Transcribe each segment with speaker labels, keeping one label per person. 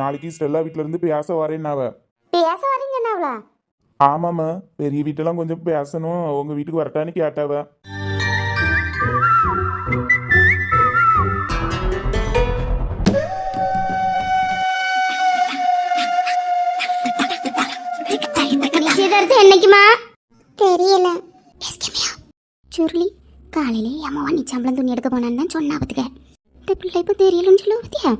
Speaker 1: நாளைக்கு ஸ்டெல்லா வீட்ல இருந்து பேச வரேன்னாவ
Speaker 2: பேச வரீங்கன்னாவளா
Speaker 1: ஆமாம்மா பெரிய வீட்டெல்லாம் கொஞ்சம் பேசணும். உங்க வீட்டுக்கு வரட்டான்னு கேட்டாவ.
Speaker 2: நிச்சயதார்த்தம் என்னைக்குமா? தெரியல. சுருளி காலையிலே அம்மாவா நீ சம்பளம் துணி எடுக்க போனான்னு தான் சொன்னா பத்துக்க. இந்த பிள்ளை இப்போ தெரியலன்னு சொல்ல பத்தியா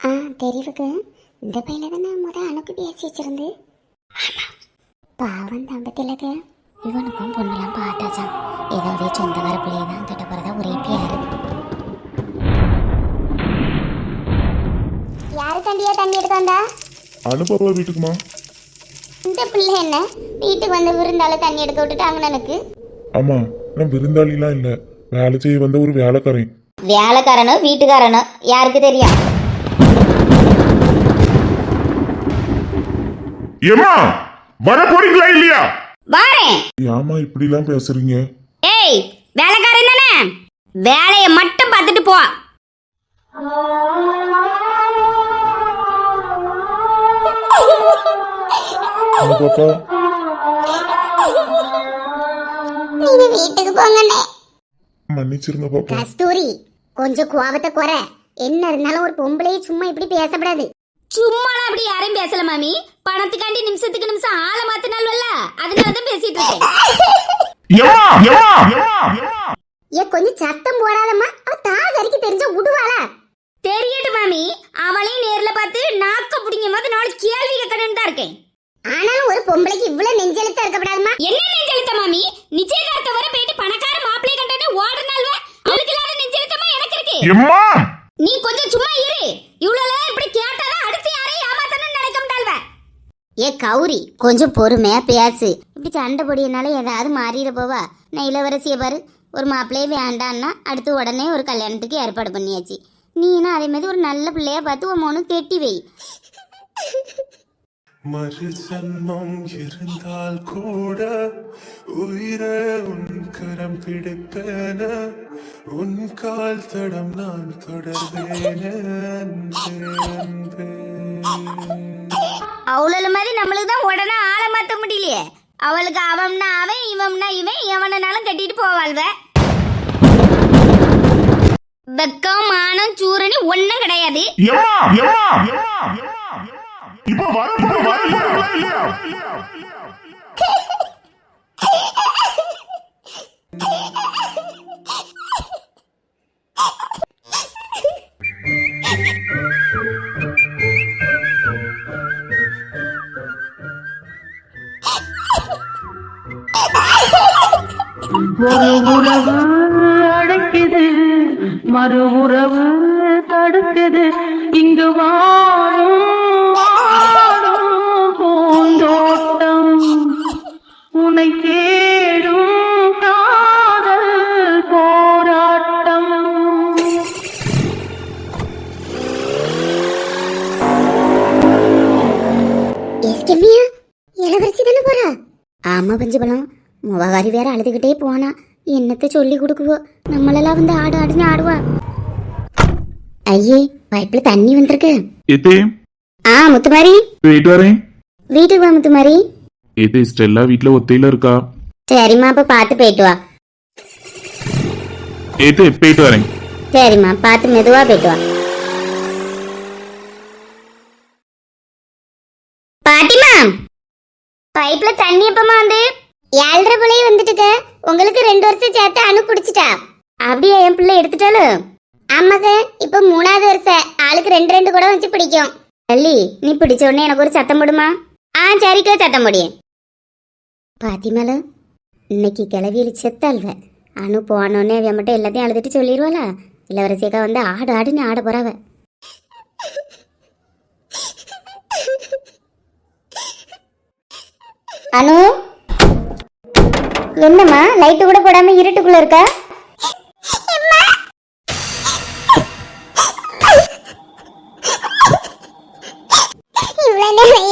Speaker 2: ஆ தெரிவுக்கு இந்த பையில தானே முத அணுக்கு பேசி வச்சிருந்து. பாவம் தம்பத்திலக்கு இவனுக்கும் பொண்ணெல்லாம் பார்த்தாச்சான் ஏதாவது சொந்தக்கார பிள்ளைய தான் கட்ட போறதா ஒரே பேரு. யாரு தண்டியா தண்ணி எடுத்து வந்தா?
Speaker 1: அனுப்பவா வீட்டுக்குமா?
Speaker 2: இந்த பிள்ளை என்ன? வீட்டுக்கு வந்து விருந்தால தண்ணி எடுக்க விட்டுட்டாங்க எனக்கு.
Speaker 1: ஆமா நான் விருந்தாளிலாம் இல்ல. வேலை செய்ய வந்த ஒரு வேலைக்காரன்.
Speaker 2: வேலைக்காரனோ வீட்டுக்காரனோ யாருக்கு தெரியும்?
Speaker 1: ஏமா வர போறீங்களா இல்லையா?
Speaker 2: வாரேன்
Speaker 1: ஏமா இப்படிலாம் பேசுறீங்க?
Speaker 2: ஏய் வேலைக்காரன் தானே? வேலையை மட்டும் பார்த்துட்டு போ.
Speaker 1: பாப்பா
Speaker 2: நீங்க வீட்டுக்கு போங்கண்ணே.
Speaker 1: மன்னிச்சிருங்க பாப்பா.
Speaker 2: கஸ்தூரி கொஞ்சம் கோபத்தை குறை. என்ன இருந்தாலும் ஒரு பொம்பளையே சும்மா இப்படி பேசக்கூடாது
Speaker 3: சும்மாலாம் அப்படி யாரையும் பேசல மாமி. பணத்துக்காண்டி நிமிஷத்துக்கு நிமிஷம் ஆளை மாத்தினால்வல்ல? அதனால தான் பேசிட்டு இருக்கேன்.
Speaker 1: ஏமா ஏமா ஏமா
Speaker 2: ஏ கொஞ்சம் சத்தம் போடாதம்மா. அவ தாய் வரைக்கும் தெரிஞ்சா விடுவாளா
Speaker 3: தெரியட்டும் மாமி. அவளையும் நேர்ல பார்த்து நாக்க பிடிங்க போது நாலு கேள்வி கேட்கணும்னு தான் இருக்கேன்.
Speaker 2: ஆனாலும் ஒரு பொம்பளைக்கு இவ்வளவு நெஞ்செழுத்தா இருக்கக்கூடாதுமா
Speaker 3: என்ன நெஞ்செழுத்த மாமி? நிச்சயதார்த்தம் வரை போயிட்டு பணக்கார மாப்பிளைய கண்டனே ஓடுனால்வ? அவளுக்கு இல்லாத நெஞ்செழுத்தமா எனக்கு இருக்கு? நீ கொஞ்சம் சும்மா இரு. இவ்வளவு இப்படி கேட்டாதான் அடுத்து யாரையும் ஏமாத்தணும்னு நினைக்க மாட்டாள்வ.
Speaker 2: ஏ கௌரி கொஞ்சம் பொறுமையா பேசு. இப்படி சண்டை பொடியனால ஏதாவது மாறிட போவா? நான் இளவரசியை பாரு. ஒரு மாப்பிள்ளையே வேண்டான்னா அடுத்து உடனே ஒரு கல்யாணத்துக்கு ஏற்பாடு பண்ணியாச்சு. நீனா அதே மாதிரி ஒரு நல்ல பிள்ளையா பார்த்து உன் மோனு கெட்டி வை.
Speaker 4: மறு ஜன்மம் இருந்தால் கூட உயிரை உன் கரம் பிடிப்பேன. உன் கால் தடம் நான் தொடர்வேன.
Speaker 3: அவள மாதிரி நம்மளுக்கு தான் உடனே ஆளை மாத்த முடியலையே. அவளுக்கு அவம்னா அவன் இவம்னா இவன் எவனாலும் கட்டிட்டு போவாள்வ வெக்கம் மானம் சூரணி ஒண்ணும் கிடையாது.
Speaker 1: எம்மா எம்மா எம்மா. இப்ப வர வர இல்லையா
Speaker 5: ஒரு உறவு அழைக்குது மறு உறவு தடுக்குது இங்கு வாழும்
Speaker 2: ஆமா பஞ்சபலம் முவகாரி வேற அழுதுகிட்டே போனா என்னத்த சொல்லி கொடுக்குவோ? நம்மளெல்லாம் வந்து ஆடு ஆடுன்னு ஆடுவா. ஐயே பைப்ல தண்ணி வந்திருக்கு.
Speaker 1: எத்தே?
Speaker 2: ஆ முத்துமாரி.
Speaker 1: போயிட்டு வரேன்.
Speaker 2: வீட்டுக்கு வா முத்துமாரி.
Speaker 1: எத்தே ஸ்டெல்லா வீட்ல ஒத்தையில இருக்கா?
Speaker 2: சரிம்மா அப்ப பார்த்து போயிட்டு வா.
Speaker 1: ஏத்தே போயிட்டு வரேன்.
Speaker 2: சரிம்மா பார்த்து மெதுவா போயிட்டு வா. பாட்டிமா பைப்ல தண்ணி எப்பமா வந்து? ஏழரை பிள்ளைய வந்துட்டுக்க. உங்களுக்கு ரெண்டு வருஷம் சேர்த்து அணு குடிச்சிட்டா. அப்படியே என் பிள்ளை எடுத்துட்டாலும் ஆமாக்க இப்ப மூணாவது வருஷம். ஆளுக்கு ரெண்டு ரெண்டு கூட வச்சு பிடிக்கும். அல்லி நீ பிடிச்ச உடனே எனக்கு ஒரு சத்தம் போடுமா? ஆ சரிக்கா சத்தம் முடியும் பாத்திமால இன்னைக்கு கிளவியில் செத்தாள்வ அணு போனோடனே அவன் மட்டும் எல்லாத்தையும் அழுதுட்டு சொல்லிடுவாளா இளவரசியக்கா வந்து ஆடு ஆடுன்னு ஆட போறாவ அனு என்னம்மா? லைட்டு கூட போடாம இருட்டுக்குள்ள இருக்க?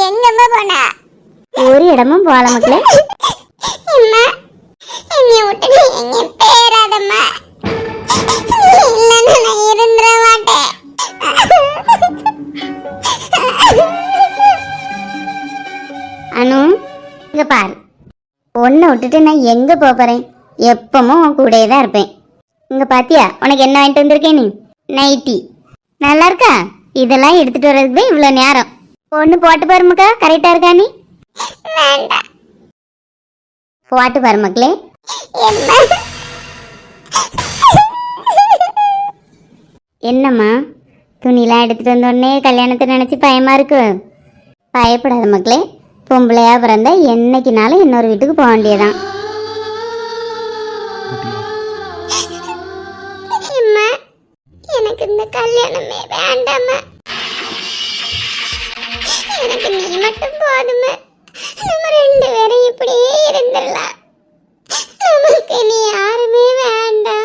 Speaker 2: எங்கம்மா போனா? ஒரு இடமும் போல மக்களே. விட்டுட்டு நான் எங்க போக போறேன்? எப்பவும் உன் கூடயே தான் இருப்பேன். இங்க பாத்தியா? உனக்கு என்ன வாங்கிட்டு வந்திருக்கேன் நீ? நைட்டி. நல்லா இருக்கா? இதெல்லாம் எடுத்துட்டு வர்றதுக்கு தான் இவ்வளோ நேரம். ஒன்று போட்டு பாருமக்கா கரெக்டா இருக்கா நீ? போட்டு பாரு மக்களே. என்னம்மா? துணிலாம் எடுத்துட்டு வந்த உடனே கல்யாணத்தை நினைச்சு பயமா இருக்கு? பயப்படாத மக்களே. பொம்பளையா பிறந்தா என்னைக்குனாலும் இன்னொரு வீட்டுக்கு போக வேண்டியதான்
Speaker 6: அம்மா எனக்கு இந்த கல்யாணமே வேண்டாம்மா. எனக்கு நீ மட்டும் போதுமே நம்ம ரெண்டு பேரும் இப்படியே இருந்துடலாம். நமக்கு நீ யாருமே வேண்டாம்.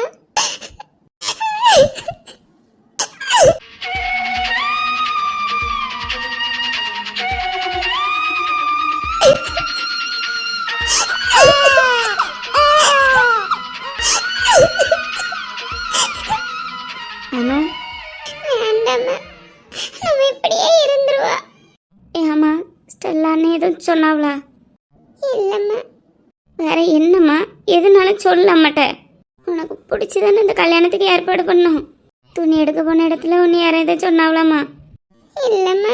Speaker 2: சொன்னாவளா?
Speaker 6: இல்லைம்மா.
Speaker 2: வேற என்னம்மா? எதுனாலும் சொல்ல மாட்டேன் உனக்கு பிடிச்சதானே இந்த கல்யாணத்துக்கு ஏற்பாடு பண்ணோம். துணி எடுக்க போன இடத்துல உன்னை யாரும் எதுவும் சொன்னாவலாமா
Speaker 6: இல்லைம்மா.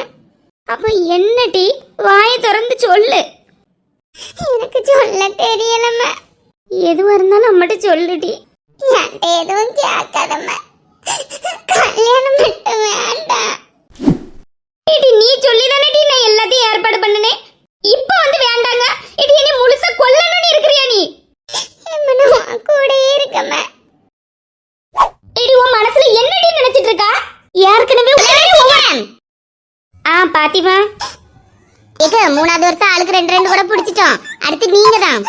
Speaker 2: அப்போ என்ன டீ? வாயை திறந்து சொல்லு.
Speaker 6: எனக்கு சொல்ல தெரியலம்மா.
Speaker 2: எதுவாக இருந்தாலும் நம்மகிட்ட சொல்லுடி
Speaker 6: என்கிட்ட எதுவும் கேட்காதம்மா. கல்யாணம் மட்டும் வேண்டாம்.
Speaker 2: நீ சொல்லி தானே நான் எல்லாத்தையும் ஏற்பாடு பண்ணினேன். இப்போ வந்து வேண்டாங்க. இடி நீ முழுசா கொல்லணும்னு இருக்கிறியா நீ?
Speaker 6: கூடயே இருக்கம்மா.
Speaker 2: ஏடி உன் மனசுல என்னடி நினைச்சிட்டு இருக்கா ஏற்கனவே ஆ பாத்திமா.
Speaker 6: இது மூணாவது வருஷம் ஆளுக்கு ரெண்டு ரெண்டு கூட பிடிச்சிட்டோம். அடுத்து நீங்க தான்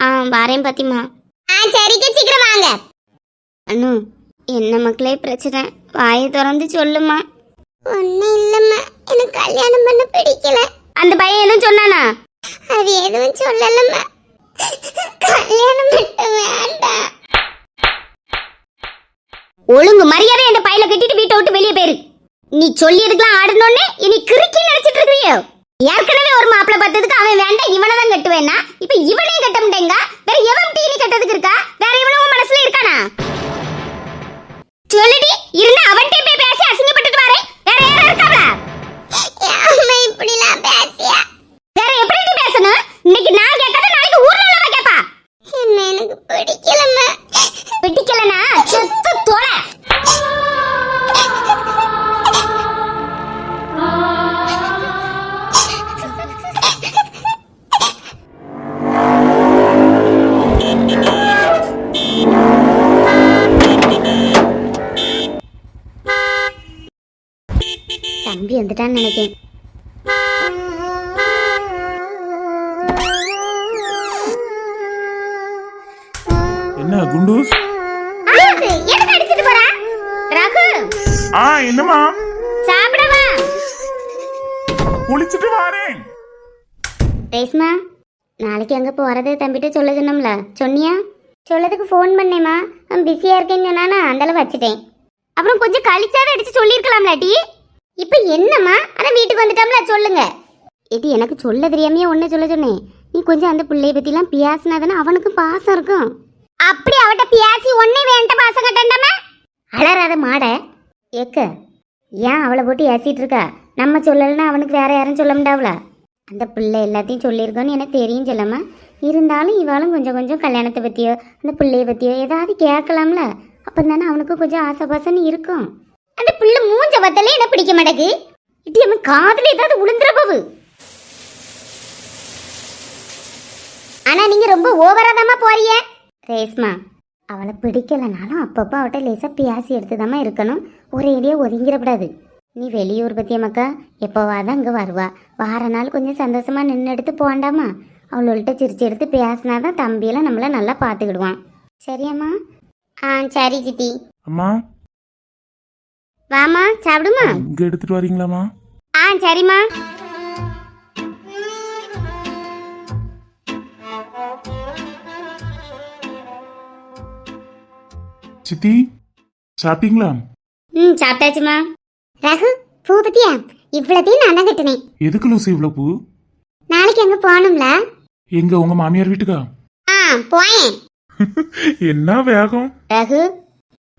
Speaker 2: ஆ வாரேன் பாத்திமா.
Speaker 6: ஆ சரிக்கா சீக்கிரம் வாங்க.
Speaker 2: அனு என்ன மக்களே பிரச்சனை? வாயை திறந்து சொல்லுமா.
Speaker 6: ஒன்றும் இல்லம்மா. எனக்கு கல்யாணம் பண்ண பிடிக்கல.
Speaker 2: அந்த பையன் எதுவும் சொன்னானா?
Speaker 6: அது எதுவும் சொல்லலம்மா. கல்யாணம் மட்டும் வேண்டாம்.
Speaker 2: ஒழுங்கு மரியாதை அந்த பையில கட்டிட்டு வீட்டை விட்டு வெளியே போயிரு. நீ சொல்லியதுக்கெல்லாம் ஆடணும்னு இனி கிறுக்கி நினைச்சிட்டு இருக்கிறியோ? ஏற்கனவே ஒரு மாப்பிள்ளை பார்த்ததுக்கு அவன் வேண்டாம் இவனை தான் கட்டுவேன்னா? இப்ப இவனே கட்ட முடியுங்க தம்பி வந்துட்டான்னு நினைக்கிறேன்.
Speaker 1: என்ன குண்டூஸ்
Speaker 2: எதுக்கு அடிச்சிட்டு போறா? ரகு.
Speaker 1: ஆ என்னம்மா?
Speaker 2: சாப்பிடவா?
Speaker 1: குளிச்சுட்டு வாரேன்.
Speaker 2: ரேஸ்மா நாளைக்கு அங்கே போகிறது தம்பிட்ட சொல்ல சொன்னோம்ல. சொன்னியா? சொல்லதுக்கு ஃபோன் பண்ணேம்மா. அவன் பிஸியாக இருக்கேன்னு சொன்னானா அந்தளவு வச்சுட்டேன். அப்புறம் கொஞ்சம் கழிச்சாத அடிச்சு சொல்லியிருக்கலாம்ல டி இப்போ என்னம்மா? அதான் வீட்டுக்கு வந்துட்டோம்ல சொல்லுங்க. இது எனக்கு சொல்ல தெரியாமையே ஒன்று சொல்ல சொன்னேன். நீ கொஞ்சம் அந்த பிள்ளைய பற்றிலாம் பேசினாதானே அவனுக்கு பாசம் இருக்கும். அப்படி அவட்ட பேசி ஒன்னே வேண்ட பாசம் கட்டண்டாமா? அலறாத மாட. ஏக்க ஏன் அவளை போட்டு ஏசிட்டு இருக்கா? நம்ம சொல்லலைன்னா அவனுக்கு வேற யாரும் சொல்ல முடியாவல அந்த பிள்ளை எல்லாத்தையும் சொல்லியிருக்கோன்னு எனக்கு தெரியும் சொல்லம்மா. இருந்தாலும் இவாளும் கொஞ்சம் கொஞ்சம் கல்யாணத்தை பற்றியோ அந்த பிள்ளைய பற்றியோ ஏதாவது கேட்கலாம்ல. அப்போ தானே அவனுக்கு கொஞ்சம் ஆசை பாசன்னு இருக்கும். அந்த பிள்ளை மூஞ்ச பத்தலே என்ன பிடிக்க மாட்டேக்கு இட்டி அவன் காதில் ஏதாவது உளுந்துற போவு. ஆனா நீங்க ரொம்ப ஓவரா போறீங்க. ரேஸ்மா அவளை பிடிக்கலனாலும் அப்பப்போ அவட்ட லேசாக பியாசி எடுத்துதாம்மா இருக்கணும். ஒரேடியா ஒதுங்கிடக்கூடாது. நீ வெளியூர் பத்திய மக்கா? எப்போவாதான் அங்கே வருவா. வார நாள் கொஞ்சம் சந்தோஷமாக நின்று எடுத்து போண்டாமா அவளோள்கிட்ட சிரிச்சு எடுத்து பேசினாதான் தம்பியெல்லாம் நம்மள நல்லா பார்த்துக்கிடுவான். சரியாம்மா? ஆ சரி சித்தி.
Speaker 1: அம்மா?
Speaker 2: வாமா சாப்பிடுமா?
Speaker 1: இங்க எடுத்துட்டு வரீங்களாமா
Speaker 2: ஆ சரிம்மா.
Speaker 1: சித்தி சாப்பிட்டீங்களா?
Speaker 2: ம் சாப்பிட்டாச்சுமா
Speaker 6: ரகு பூ பத்தியா? இவ்வளோத்தையும் நான் தான் கட்டினேன்.
Speaker 1: எதுக்கு லூசு இவ்வளவு பூ?
Speaker 6: நாளைக்கு அங்கே போகணும்ல?
Speaker 1: எங்க உங்க மாமியார் வீட்டுக்கா?
Speaker 6: ஆ போயேன்.
Speaker 1: என்ன வேகம்?
Speaker 2: ரகு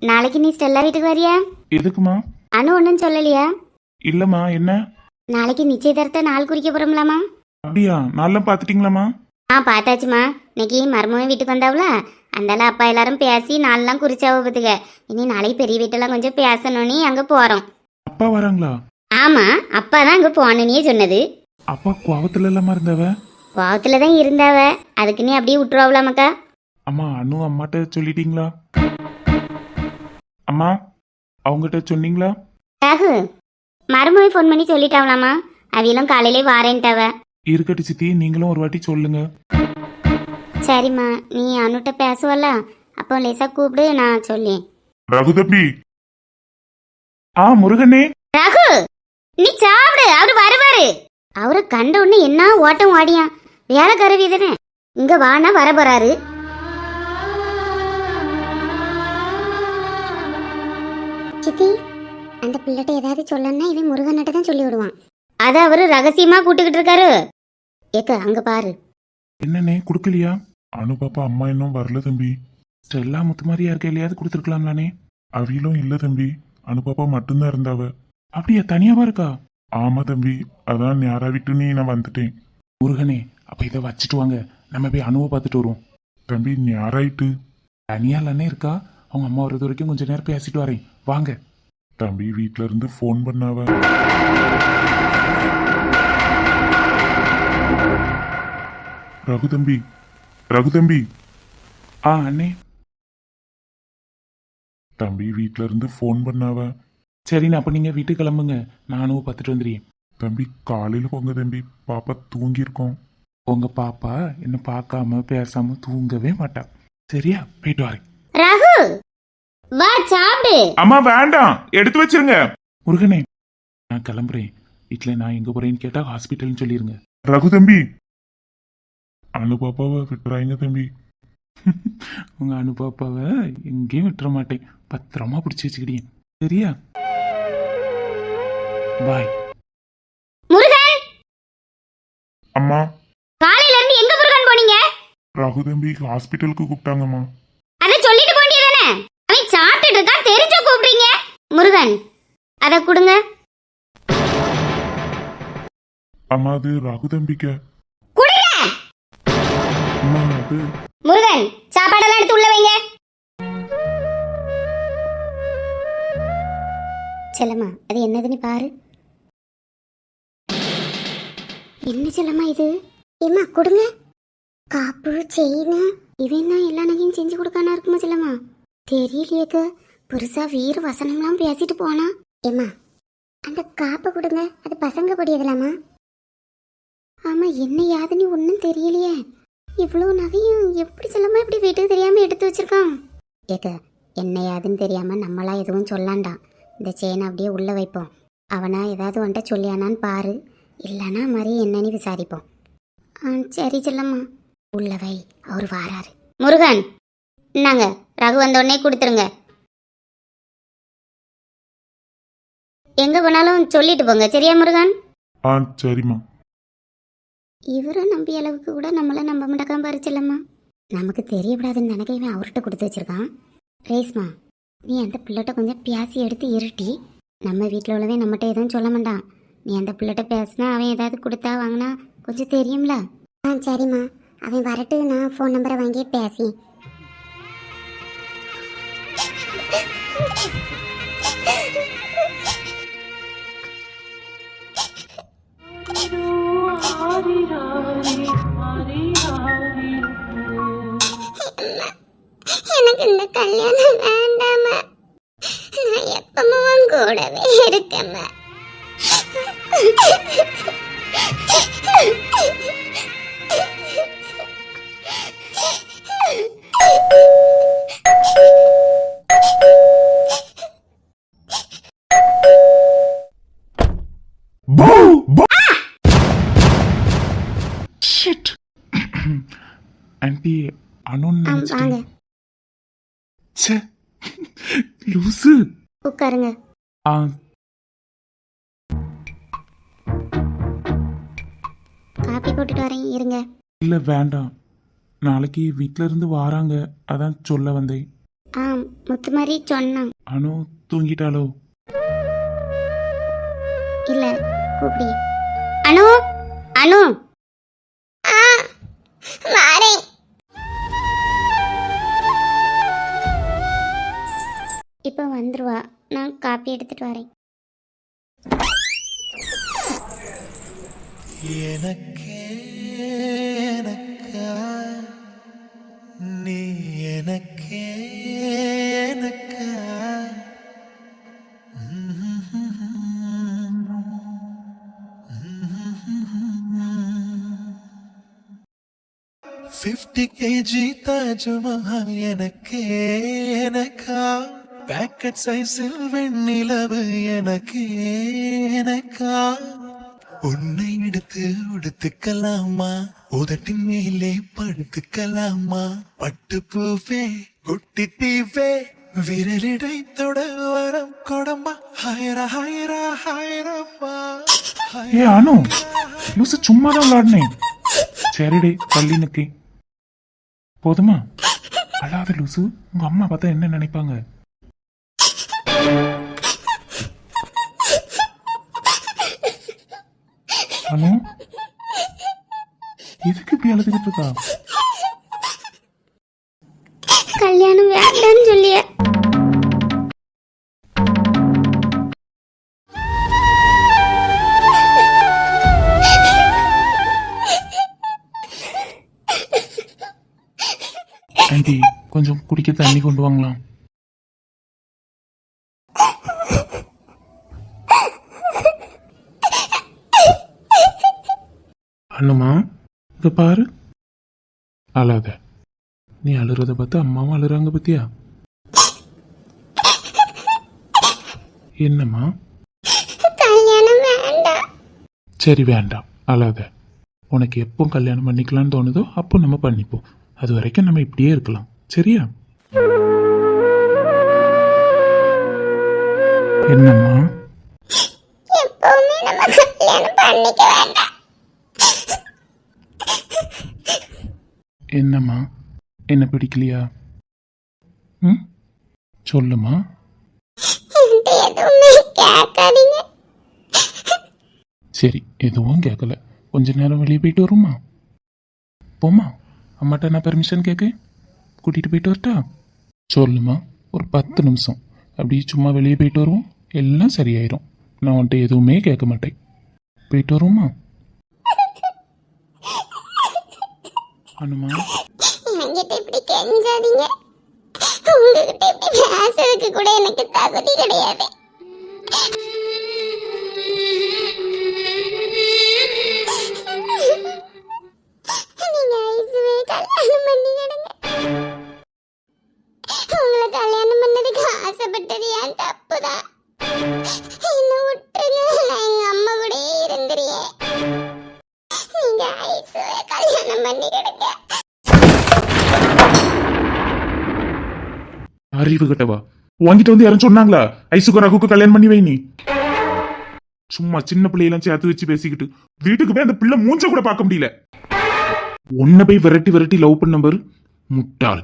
Speaker 2: நாளைக்கு நீ ஸ்டெல்லா வீட்டுக்கு வரியா?
Speaker 1: எதுக்குமா?
Speaker 2: அனு ஒன்றும் சொல்லலையா?
Speaker 1: இல்லம்மா என்ன?
Speaker 2: நாளைக்கு நிச்சயதார்த்த நாள் குறிக்க போறோம்லாமா
Speaker 1: அப்படியா? நல்லா பாத்துட்டீங்களாம்மா
Speaker 2: ஆ பார்த்தாச்சுமா இன்னைக்கு மருமகன் வீட்டுக்கு வந்தாவுல அந்தால அப்பா எல்லாரும் பேசி நாளெல்லாம் குறிச்சாவ பத்துக்க. இனி நாளைக்கு பெரிய வீட்டெல்லாம் கொஞ்சம் பேசணும்னு அங்கே போகிறோம்
Speaker 1: அப்பா வராங்களா?
Speaker 2: ஆமா அப்பா தான் அங்கே போனனே சொன்னது.
Speaker 1: அப்பா கோவத்துல இல்லாம இருந்தவ?
Speaker 2: கோவத்தில் தான் இருந்தாவ. அதுக்கு நீ அப்படியே விட்டுருவாங்களாமக்கா
Speaker 1: அம்மா அனு அம்மாட்ட சொல்லிட்டீங்களா? அம்மா அவங்ககிட்ட சொன்னீங்களா?
Speaker 2: ராகு மருமகன் ஃபோன் பண்ணி சொல்லிட்டாவலாமா? அவியலும் காலையிலே வாரேன்ட்டாவ.
Speaker 1: இருக்கட்டு சித்தி நீங்களும் ஒரு வாட்டி சொல்லுங்க.
Speaker 2: சரிம்மா நீ அனுட்ட பேசுவல்ல அப்போ லேசா கூப்பிடு நான் சொல்லேன்.
Speaker 1: ரகு தம்பி. ஆ முருகனே.
Speaker 2: ரகு நீ சாப்பிடு அவரு வருவாரு. அவரை கண்ட உடனே என்ன ஓட்டம் ஓடியான். வேலைக்கார வீதனே இங்க வானா வர போறாரு.
Speaker 6: சித்தி அந்த பிள்ளைகிட்ட ஏதாவது சொல்லணும்னா இவன் முருகன்கிட்ட தான் சொல்லி விடுவான்.
Speaker 2: அத அவரு ரகசியமா கூட்டுக்கிட்டு இருக்காரு. ஏக்க அங்க பாரு.
Speaker 1: என்னண்ணே கொடுக்கலையா? அனு பாப்பா அம்மா இன்னும் வரல தம்பி. ஸ்டெல்லா முத்துமாரியா இருக்க இல்லையாவது கொடுத்துருக்கலாம்லானே அவியலும் இல்ல தம்பி. அனு பாப்பா மட்டும்தான் இருந்தாவ. அப்படியா தனியாவா இருக்கா? ஆமா தம்பி அதான் யாரா விட்டு நீ நான் வந்துட்டேன். முருகனே அப்ப இதை வச்சுட்டு வாங்க. நம்ம போய் அணுவை பார்த்துட்டு வருவோம். தம்பி ஞாராயிட்டு தனியா இல்லைன்னே இருக்கா? அவங்க அம்மா வர்றது வரைக்கும் கொஞ்ச நேரம் பேசிட்டு வரேன். வாங்க. தம்பி வீட்ல இருந்து ஃபோன் பண்ணாவ? ரகு தம்பி ரகு தம்பி. ஆ அண்ணே. தம்பி வீட்ல இருந்து ஃபோன் பண்ணாவ? சரிண்ணா அப்ப நீங்க வீட்டுக்கு கிளம்புங்க. நானும் பார்த்துட்டு வந்துடுறேன். தம்பி காலையில போங்க தம்பி. பாப்பா தூங்கியிருக்கோம். உங்க பாப்பா என்ன பார்க்காம பேசாம தூங்கவே மாட்டா. சரியா? போயிட்டு வரேன்.
Speaker 2: ரகு! வா சாப்பிடு
Speaker 1: அம்மா வேண்டாம். எடுத்து வச்சிருங்க. முருகனே நான் கிளம்புறேன். வீட்டுல நான் எங்க போறேன்னு கேட்டா ஹாஸ்பிட்டல்னு சொல்லிருங்க. ரகு தம்பி. அனு பாப்பாவை விட்டுறாங்க தம்பி. உங்க அனு பாப்பாவை எங்கேயும் விட்டுற மாட்டேன். பத்திரமா பிடிச்சி வச்சுக்கிட்டீங்க சரியா? பாய்
Speaker 2: முருகன்!
Speaker 1: அம்மா.
Speaker 2: காலையில இருந்து எங்க முருகன் போனீங்க?
Speaker 1: ரகு தம்பி ஹாஸ்பிட்டலுக்கு கூப்பிட்டாங்கம்மா
Speaker 2: அத சொல்லிட்டு போண்டியதானே அவன் சாப்பிட்டுட்டு இருக்கான் தெரிஞ்ச கூப்பிடுறீங்க முருகன் அத கொடுங்க.
Speaker 1: அம்மா அது ரகு தம்பிக்க.
Speaker 2: குடுங்க!
Speaker 1: அம்மா அது
Speaker 2: முருகன் சாப்பாடெல்லாம் எடுத்து உள்ள வைங்க. செல்லம்மா அது என்னதுன்னு பாரு. என்ன செல்லம்மா இது?
Speaker 6: ஏம்மா கொடுங்க. காப்பு செயின்
Speaker 2: இவன் தான் எல்லா நகையும் செஞ்சு கொடுக்கானா இருக்குமா செல்லம்மா? தெரியலையேக்க பெருசா வீர வசனம்லாம் பேசிட்டு போனா.
Speaker 6: ஏம்மா அந்த காப்பை கொடுங்க. அது பசங்க கூடியதுலாமா?
Speaker 2: ஆமா என்ன யாதுன்னு ஒன்றும் தெரியலையே. இவ்வளோ நகையும் எப்படி சொல்லாம இப்படி வீட்டுக்கு தெரியாம எடுத்து வச்சிருக்கான்? ஏக்க என்ன யாதுன்னு தெரியாம நம்மளா எதுவும் சொல்லாண்டாம். இந்த செயினை அப்படியே உள்ள வைப்போம். அவனா ஏதாவது வந்துட்ட சொல்லியானான்னு பாரு. இல்லைன்னா மாதிரி என்னன்னு விசாரிப்போம். ஆ சரி செல்லம்மா. உள்ளவை அவர் வாராரு. முருகன் இந்தாங்க. ரகு வந்தோடனே கொடுத்துருங்க. எங்க போனாலும் சொல்லிட்டு போங்க சரியா முருகன்?
Speaker 1: ஆ சரிம்மா.
Speaker 2: இவரை நம்பிய அளவுக்கு கூட நம்மளை நம்ப மாட்டாக்காம பறிச்சில்லம்மா நமக்கு தெரியக்கூடாதுன்னு நினைக்க இவன் அவர்கிட்ட கொடுத்து வச்சிருக்கான். ரேஸ்மா நீ அந்த பிள்ளைகிட்ட கொஞ்சம் பேசி எடுத்து இருட்டி நம்ம வீட்டில் உள்ளவே நம்மகிட்ட எதுவும் சொல்ல மாட்டான். நீ அந்த பிள்ளைகிட்ட பேசினா அவன் ஏதாவது கொடுத்தா வாங்கினா கொஞ்சம் தெரியும்ல?
Speaker 6: ஆ சரிம்மா. அவன் வரட்டு நான் ஃபோன் நம்பரை வாங்கி பேசி. எனக்கு இந்த கல்யாணம் வேண்டாம நான் எப்பவும் உன் கூடவே இருக்கேம்மா.
Speaker 1: ஷிட் ஆன்ட்டி அனு
Speaker 2: ஆ, வாங்க.
Speaker 1: நினைச்சிட்டேன் ச்சே லூசு.
Speaker 2: உட்காருங்க.
Speaker 1: ஆ.
Speaker 2: காப்பி போட்டுட்டு வரேன் இருங்க.
Speaker 1: இல்ல வேண்டாம். நாளைக்கு வீட்ல இருந்து வாராங்க அதான் சொல்ல வந்தேன்.
Speaker 2: ஆ முத்து மாதிரி சொன்னான்.
Speaker 1: அனு தூங்கிட்டாளோ?
Speaker 2: இல்ல கூப்பிடி. அனு அனு.
Speaker 6: ஆ
Speaker 2: இப்போ வந்துருவா. நான் காப்பி எடுத்துட்டு வரேன்.
Speaker 4: எனக்கே எனக்கா? நீ எனக்கே எனக்கா? ஃபிஃப்டி கேஜி தாஜ்மஹால் எனக்கே எனக்கா? பேக்கெட் சைஸில் வெண்ணிலவு எனக்கு எனக்கா உன்னை எடுத்து உடுத்துக்கலாமா? உதட்டின் மேலே படுத்துக்கலாமா? பட்டு பூவே குட்டி தீவே விரலிடை தொட வரம் கொடமா? ஹாயரா ஹாயரா ஹாயரப்பா
Speaker 1: ஏ அனு லூசு சும்மா தான் விளாடினேன். சரிடே பள்ளி நிக்கி. போதுமா? அழாத லூசு உங்க அம்மா பார்த்தா என்ன நினைப்பாங்க? அனு எதுக்கு இப்படி அழுதுகிட்டு இருக்கா?
Speaker 2: கல்யாணம் வேண்டான்னு சொல்லிய.
Speaker 1: ஆண்டி கொஞ்சம் குடிக்க தண்ணி கொண்டு வாங்கலாம் அண்ணுமா இங்க பாரு. அழாத. நீ அழுறத பார்த்து அம்மாவும் அழுறாங்க பத்தியா? என்னம்மா?
Speaker 6: கல்யாணம் வேண்டாம்.
Speaker 1: சரி வேண்டாம். அழாத. உனக்கு எப்போ கல்யாணம் பண்ணிக்கலாம்னு தோணுதோ அப்போ நம்ம பண்ணிப்போம். அது வரைக்கும் நம்ம இப்படியே இருக்கலாம். சரியா? என்னம்மா?
Speaker 6: எப்பவுமே நம்ம கல்யாணம் பண்ணிக்க வேண்டாம்.
Speaker 1: என்னம்மா? என்ன பிடிக்கலையா? ம்? சொல்லுமா சரி எதுவும் கேட்கல. கொஞ்ச நேரம் வெளியே போயிட்டு வருமா போமா அம்மாட்ட நான் பெர்மிஷன் கேட்க. கூட்டிகிட்டு போயிட்டு வரட்டா? சொல்லுமா ஒரு பத்து நிமிஷம். அப்படியே சும்மா வெளியே போயிட்டு வருவோம். எல்லாம் சரியாயிரும். நான் உன்கிட்ட எதுவுமே கேட்க மாட்டேன். போயிட்டு வருவோமா அனுமா?
Speaker 6: என்கிட்ட இப்படி கெஞ்சாதீங்க. உங்ககிட்ட இப்படி பேசுறதுக்கு கூட எனக்கு தகுதி கிடையாது. கல்யாணம் கல்யாணம் ஆசைப்பட்டது ஏன் தப்புதான். என்ன விட்டுருங்க. எங்க அம்மா கூடயே இருந்துறியே நீங்க கல்யாணம் பண்ணிக்கிடுங்க.
Speaker 1: அறிவு கட்டவா? வாங்கிட்டு வந்து யாரும் சொன்னாங்களா? ஐசுக்கு ரகுக்கு கல்யாணம் பண்ணி வை நீ சும்மா சின்ன பிள்ளையெல்லாம் சேர்த்து வச்சு பேசிக்கிட்டு வீட்டுக்கு போய் அந்த பிள்ளை மூஞ்ச கூட பார்க்க முடியல. உன்னை போய் விரட்டி விரட்டி லவ் பண்ண முட்டாள்.